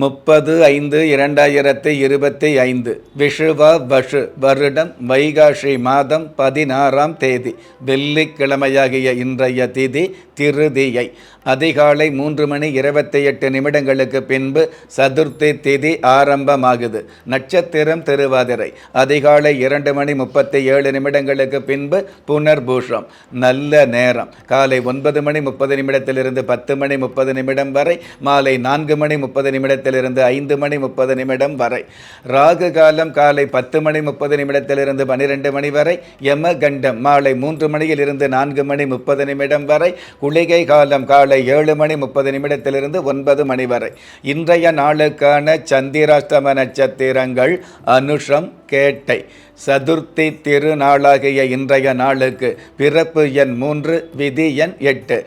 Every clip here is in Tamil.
முப்பது ஐந்து இரண்டாயிரத்தி இருபத்தி ஐந்து விஷுவ வஷு வருடம் வைகாஷி மாதம் பதினாறாம் தேதி வெள்ளிக்கிழமையாகிய இன்றைய திதி திருதியை. அதிகாலை மூன்று மணி இருபத்தி எட்டு நிமிடங்களுக்கு பின்பு சதுர்த்தி திதி ஆரம்பமாகுது. நட்சத்திரம் திருவாதிரை. அதிகாலை இரண்டு மணி முப்பத்தி ஏழு நிமிடங்களுக்கு பின்பு புனர்பூஷம். நல்ல நேரம். காலை ஒன்பது மணி முப்பது நிமிடத்திலிருந்து பத்து மணி முப்பது நிமிடம் வரை மாலை நான்கு மணி முப்பது நிமிடத்திலிருந்து ஐந்து மணி முப்பது நிமிடம் வரை. ராகு காலம் காலை பத்து மணி முப்பது நிமிடத்திலிருந்து பனிரெண்டு மணி வரை யமகண்டம் மாலை மூன்று மணியிலிருந்து நான்கு மணி முப்பது நிமிடம் வரை குளிகை காலம் காலை ஏழு மணி முப்பது நிமிடத்திலிருந்து ஒன்பது மணி வரை. இன்றைய நாளுக்கான சந்திராஷ்டம நட்சத்திரங்கள் அனுஷம் கேட்டை சதுர்த்தி திருநாளாகிய இன்றைய நாளுக்கு பிறப்பு எண் மூன்று விதி எண் எட்டு.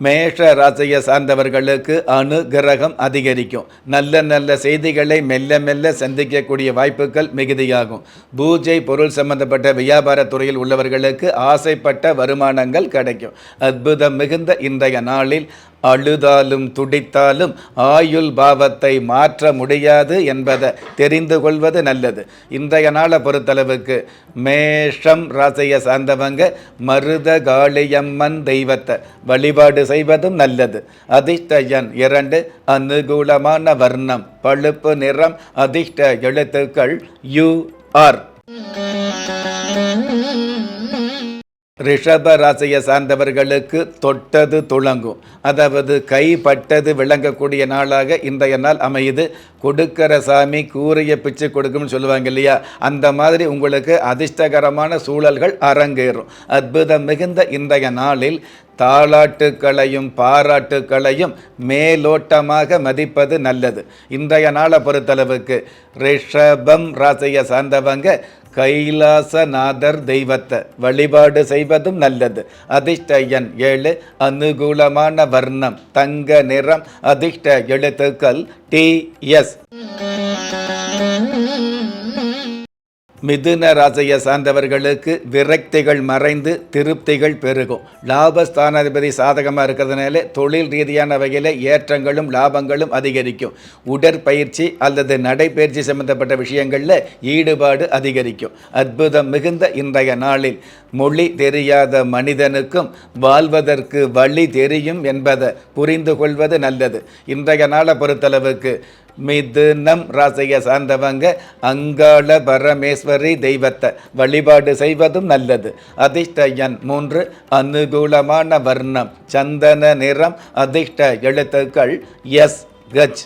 மேஷ ராசியை சார்ந்தவர்களுக்கு அனுகிரகம் அதிகரிக்கும். நல்ல நல்ல செய்திகளை மெல்ல மெல்ல சந்திக்கக்கூடிய வாய்ப்புகள் மிகுதியாகும். பூஜை பொருள் சம்பந்தப்பட்ட வியாபார துறையில் உள்ளவர்களுக்கு ஆசைப்பட்ட வருமானங்கள் கிடைக்கும். அற்புதம் மிகுந்த இன்றைய நாளில் அழுதாலும் துடித்தாலும் ஆயுள் பாவத்தை மாற்ற முடியாது என்பதை தெரிந்து கொள்வது நல்லது. இன்றைய நாளை பொறுத்தளவுக்கு மேஷம் ராசியை சார்ந்தவங்க மருத காளியம்மன் தெய்வத்தை வழிபாடு செய்வதும் நல்லது. அதிர்ஷ்டயன் இரண்டு அனுகூலமான வர்ணம் பழுப்பு நிறம் அதிர்ஷ்ட எழுத்துக்கள் யூ ஆர். ரிஷப ராசியை சார்ந்தவர்களுக்கு தொட்டது துளங்கும். அதாவது கைப்பட்டது விளங்கக்கூடிய நாளாக இன்றைய நாள் அமையுது. கொடுக்கிற சாமி கூறிய பிச்சு கொடுக்கும்னு சொல்லுவாங்க இல்லையா? அந்த மாதிரி உங்களுக்கு அதிர்ஷ்டகரமான சூழல்கள் அரங்கேறும். அற்புதம் மிகுந்த இன்றைய நாளில் தாளாட்டுக்களையும் பாராட்டுக்களையும் மேலோட்டமாக மதிப்பது நல்லது. இன்றைய நாளை பொறுத்தளவுக்கு ரிஷபம் ராசியை சார்ந்தவங்க கைலாசநாதர் தெய்வத்தை வழிபாடு செய்வதும் நல்லது. அதிர்ஷ்டயன் ஏழு அனுகூலமான வர்ணம் தங்க நிறம் அதிர்ஷ்ட எழுத்துக்கள் டி எஸ். மிதுன ராசியை சார்ந்தவர்களுக்கு விரக்திகள் மறைந்து திருப்திகள் பெருகும். லாபஸ்தானாதிபதி சாதகமாக இருக்கிறதுனால தொழில் ரீதியான வகையில் ஏற்றங்களும் லாபங்களும் அதிகரிக்கும். உடற்பயிற்சி அல்லது நடைப்பயிற்சி சம்பந்தப்பட்ட விஷயங்களில் ஈடுபாடு அதிகரிக்கும். அற்புதம் மிகுந்த இன்றைய நாளில் மொழி தெரியாத மனிதனுக்கும் வாழ்வதற்கு வழி தெரியும் என்பதை புரிந்து கொள்வது நல்லது. இன்றைய நாளை பொறுத்தளவுக்கு மிதுனம் ராசியை சார்ந்தவங்க அங்காள பரமேஸ்வரி தெய்வத்தை வழிபாடு செய்வதும் நல்லது. அதிர்ஷ்ட எண் மூன்று அனுகூலமான வர்ணம் சந்தன நிறம் அதிர்ஷ்ட எழுத்துக்கள் எஸ் கஜ்.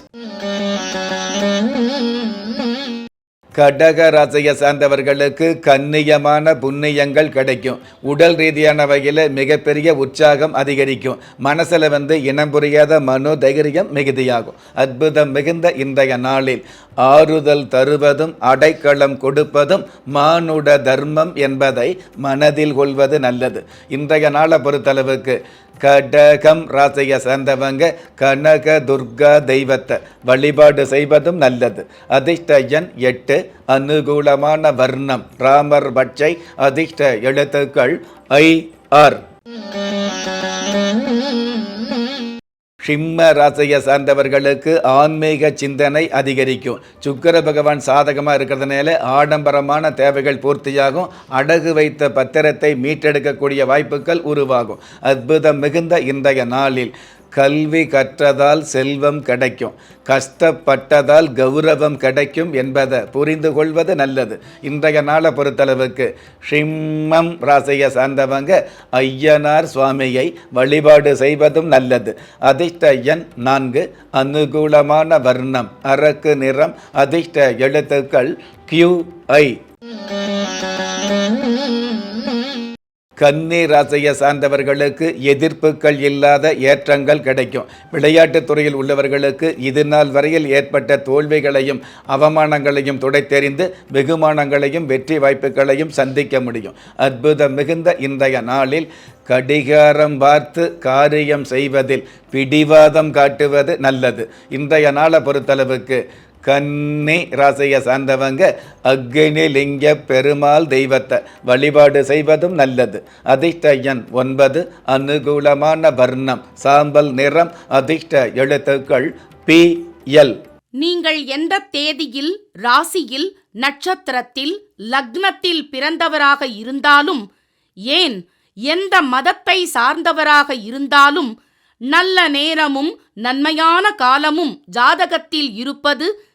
கடக ராசியை சார்ந்தவர்களுக்கு கண்ணியமான புண்ணியங்கள் கிடைக்கும். உடல் ரீதியான வகையில் மிகப்பெரிய உற்சாகம் அதிகரிக்கும். மனசில் வந்து இனம் புரியாத மனோ தைரியம் மிகுதியாகும். அற்புதம் மிகுந்த இன்றைய நாளில் ஆறுதல் தருவதும் அடைக்கலம் கொடுப்பதும் மானுட தர்மம் என்பதை மனதில் கொள்வது நல்லது. இன்றைய நாளை பொறுத்தளவுக்கு கடகம் ராசியை சேர்ந்தவங்க கனக துர்கா தெய்வத்தை வழிபாடு செய்வதும் நல்லது. அதிர்ஷ்ட எண் எட்டு அனுகூலமான வர்ணம். ராமர் பட்சை அதிர்ஷ்ட எழுத்துக்கள் ஐ ஆர். சிம்ம ராசியை சார்ந்தவர்களுக்கு ஆன்மீக சிந்தனை அதிகரிக்கும். சுக்கர பகவான் சாதகமாக இருக்கிறதுனால ஆடம்பரமான தேவைகள் பூர்த்தியாகும். அடகு வைத்த பத்திரத்தை மீட்டெடுக்கக்கூடிய வாய்ப்புகள் உருவாகும். அற்புதம் மிகுந்த இன்றைய நாளில். கல்வி கற்றதால் செல்வம் கிடைக்கும். கஷ்டப்பட்டதால் கௌரவம் கிடைக்கும் என்பதை புரிந்து கொள்வது நல்லது. இன்றைய நாளை பொறுத்தளவுக்கு ஷிம்மம் ராசியை சார்ந்தவங்க ஐயனார் சுவாமியை வழிபாடு செய்வதும் நல்லது. அதிர்ஷ்ட எண் நான்கு அனுகூலமான வர்ணம் அரக்கு நிறம் அதிர்ஷ்ட எழுத்துக்கள் கியூ ஐ கன்னி ராசியை சார்ந்தவர்களுக்கு எதிர்ப்புகள் இல்லாத ஏற்றங்கள் கிடைக்கும். விளையாட்டுத் துறையில் உள்ளவர்களுக்கு இது நாள் வரையில் ஏற்பட்ட தோல்விகளையும் அவமானங்களையும் துடைத்தெறிந்து வெகுமானங்களையும் வெற்றி வாய்ப்புகளையும் சந்திக்க முடியும். அற்புதம் மிகுந்த இன்றைய நாளில் கடிகாரம் பார்த்து காரியம் செய்வதில் பிடிவாதம் காட்டுவது நல்லது. இன்றைய நாளை பொறுத்தளவுக்கு கன்னி ராசியை சார்ந்தவங்க அக்னி லிங்க பெருமாள் தெய்வத்தை வழிபாடு செய்வதும் நல்லது. அதிர்ஷ்ட எண் ஒன்பது அனுகூலமான வர்ணம் சாம்பல் நிறம் அதிர்ஷ்ட எழுத்துக்கள் பி எல். நீங்கள் எந்த தேதியில் ராசியில் நட்சத்திரத்தில் லக்னத்தில் பிறந்தவராக இருந்தாலும் ஏன் எந்த மதத்தை சார்ந்தவராக இருந்தாலும் நல்ல நேரமும் நன்மையான காலமும் ஜாதகத்தில் இருப்பது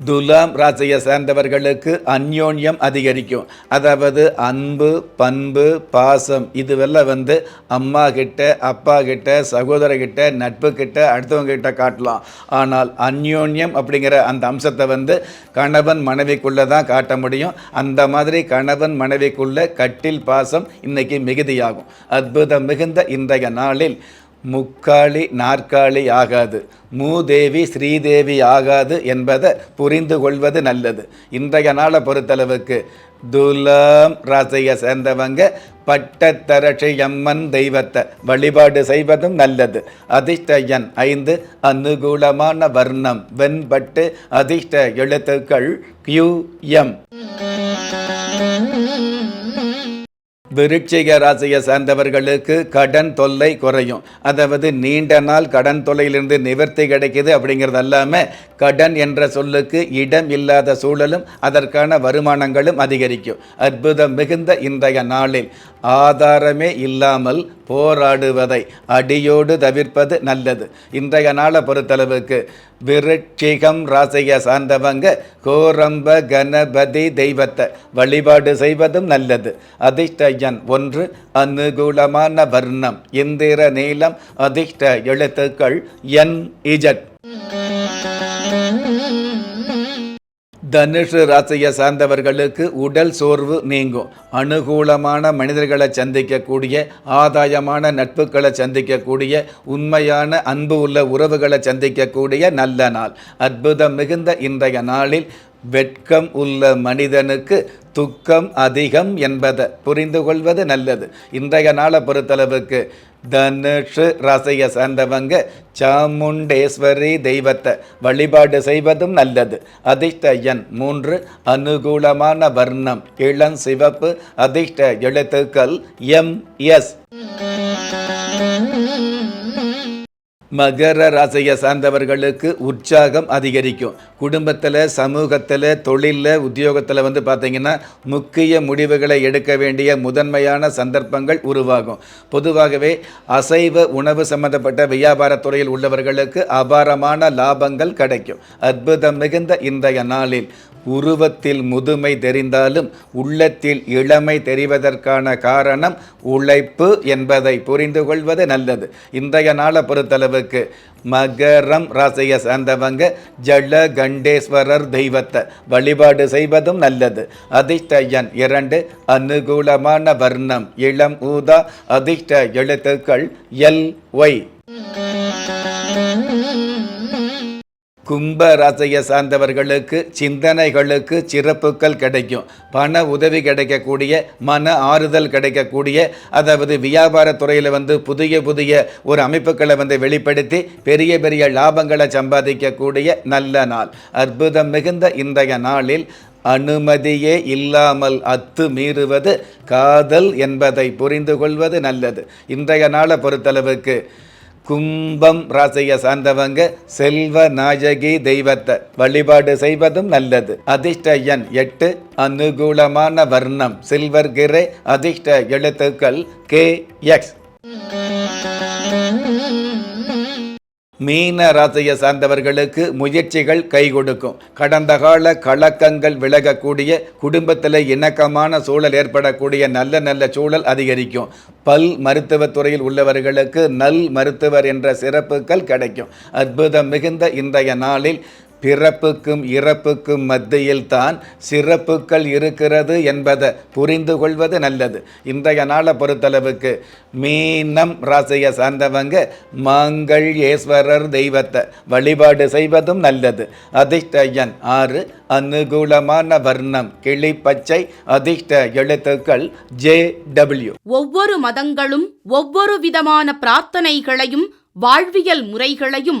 துலாம் ராசியை சேர்ந்தவர்களுக்கு அந்யோன்யம் அதிகரிக்கும். அதாவது அன்பு பண்பு பாசம் இதுவெல்லாம் வந்து அம்மா கிட்ட அப்பா கிட்ட சகோதரர்கிட்ட நட்பு கிட்ட அடுத்தவங்க கிட்ட காட்டலாம். ஆனால் அந்யோன்யம் அப்படிங்கிற அந்த அம்சத்தை வந்து கணவன் மனைவிக்குள்ளே தான் காட்ட முடியும். அந்த மாதிரி கணவன் மனைவிக்குள்ளே கட்டில் பாசம் இன்றைக்கி மிகுதியாகும். அற்புதம் மிகுந்த இன்றைய நாளில் முக்காளி நாற்காலி ஆகாது. மூதேவி ஸ்ரீதேவி ஆகாது என்பதை புரிந்து கொள்வது நல்லது. இன்றைய நாளை பொறுத்தளவுக்கு துலாம் ராசியை சேர்ந்தவங்க பட்டத்தரட்சி அம்மன் தெய்வத்தை வழிபாடு செய்வதும் நல்லது. அதிர்ஷ்ட எண் ஐந்து அனுகூலமான வர்ணம் வெண்பட்டு அதிர்ஷ்ட எழுத்துக்கள் கியூ எம். விருட்சிக ராசியை சார்ந்தவர்களுக்கு கடன் தொல்லை குறையும். அதாவது நீண்ட நாள் கடன் தொல்லையிலிருந்து நிவர்த்தி கிடைக்கிது அப்படிங்கிறது அல்லாமல் கடன் என்ற சொல்லுக்கு இடம் இல்லாத சூழலும் அதற்கான வருமானங்களும் அதிகரிக்கும். அற்புதம் மிகுந்த இன்றைய நாளில் ஆதாரமே இல்லாமல் போராடுவதை அடியோடு தவிர்ப்பது நல்லது. இன்றைய நாளை பொறுத்தளவுக்கு விருட்சிகம் ராசியை சார்ந்தவங்க கோரம்ப கணபதி தெய்வத்தை வழிபாடு செய்வதும் நல்லது. அதிர்ஷ்ட எண் ஒன்று அனுகூலமான வர்ணம் இந்திர நீளம் அதிர்ஷ்ட எழுத்துக்கள் என் இஜட். தனுஷு ராசியை சார்ந்தவர்களுக்கு உடல் சோர்வு நீங்கும். அனுகூலமான மனிதர்களை சந்திக்கக்கூடிய ஆதாயமான நட்புகளை சந்திக்கக்கூடிய உண்மையான அன்பு உள்ள உறவுகளை சந்திக்கக்கூடிய நல்ல நாள். அற்புதம் மிகுந்த இன்றைய நாளில் வெட்கம் உள்ள மனிதனுக்கு துக்கம் அதிகம் என்பதை புரிந்து கொள்வது நல்லது. இன்றைய நாளை பொறுத்தளவுக்கு தனுஷு ராசியை சார்ந்தவங்க சாமுண்டேஸ்வரி தெய்வத்தை வழிபாடு செய்வதும் நல்லது. அதிர்ஷ்ட எண் மூன்று அனுகூலமான வர்ணம் இளம் சிவப்பு அதிர்ஷ்ட எழுத்துக்கள் எம் எஸ். மகர ராசியை சார்ந்தவர்களுக்கு உற்சாகம் அதிகரிக்கும். குடும்பத்தில் சமூகத்தில் தொழிலில் உத்தியோகத்தில் வந்து பார்த்திங்கன்னா முக்கிய முடிவுகளை எடுக்க வேண்டிய முதன்மையான சந்தர்ப்பங்கள் உருவாகும். பொதுவாகவே அசைவ உணவு சம்பந்தப்பட்ட வியாபாரத்துறையில் உள்ளவர்களுக்கு அபாரமான லாபங்கள் கிடைக்கும். அற்புதம் மிகுந்த இன்றைய நாளில் உருவத்தில் முதுமை தெரிந்தாலும் உள்ளத்தில் இளமை தெரிவதற்கான காரணம் உழைப்பு என்பதை புரிந்து கொள்வது நல்லது. இன்றைய நாளை பொறுத்தளவு பொறுத்தளவுக்கு மகரம் ராசியை சார்ந்தவங்க ஜல கண்டேஸ்வரர் தெய்வத்தை வழிபாடு செய்வதும் நல்லது. அதிர்ஷ்ட எண் இரண்டு அனுகூலமான வர்ணம் இளம் ஊதா அதிர்ஷ்ட எழுத்துக்கள் எல் ஒய். கும்ப ராசியை சார்ந்தவர்களுக்கு சிந்தனைகளுக்கு சிறப்புகள் கிடைக்கும். பண உதவி கிடைக்கக்கூடிய மன ஆறுதல் கிடைக்கக்கூடிய அதாவது வியாபார துறையில் வந்து புதிய புதிய ஒரு அமைப்புகளை வந்து வெளிப்படுத்தி பெரிய பெரிய லாபங்களை சம்பாதிக்கக்கூடிய நல்ல நாள். அற்புதம் மிகுந்த இன்றைய நாளில் அனுமதியே இல்லாமல் அத்து மீறுவது காதல் என்பதை புரிந்து கொள்வது நல்லது. இன்றைய நாளை பொறுத்தளவுக்கு கும்பம் ராசியை சார்ந்தவங்க செல்வ நாயகி தெய்வத்தை வழிபாடு செய்வதும் நல்லது. அதிர்ஷ்ட எண் எட்டு அனுகூலமான வர்ணம். சில்வர் கிரே அதிர்ஷ்ட எழுத்துக்கள் கே எக்ஸ். மீன ராசியை சார்ந்தவர்களுக்கு முயற்சிகள் கை கொடுக்கும். கடந்த கால கலக்கங்கள் விலகக்கூடிய குடும்பத்தில் இணக்கமான சூழல் ஏற்படக்கூடிய நல்ல நல்ல சூழல் அதிகரிக்கும். பல் மருத்துவத் துறையில் உள்ளவர்களுக்கு நல் மருத்துவர் என்ற சிறப்புகள் கிடைக்கும். அற்புதம் மிகுந்த இன்றைய நாளில் பிறப்புக்கும் இறப்புக்கும் மத்தியில் தான் சிறப்புகள் இருக்கிறது என்பதை புரிந்து கொள்வது நல்லது. இன்றைய நாளை பொறுத்தளவுக்கு மீனம் ராசியை சார்ந்தவங்க மாங்கல்யேஸ்வரர் தெய்வத்தை வழிபாடு செய்வதும் நல்லது. அதிர்ஷ்ட எண் ஆறு அனுகூலமான வர்ணம் கிளி பச்சை அதிர்ஷ்ட எழுத்துக்கள் ஜே டபிள்யூ. ஒவ்வொரு மதங்களும் ஒவ்வொரு விதமான பிரார்த்தனைகளையும் வாழ்வியல் முறைகளையும்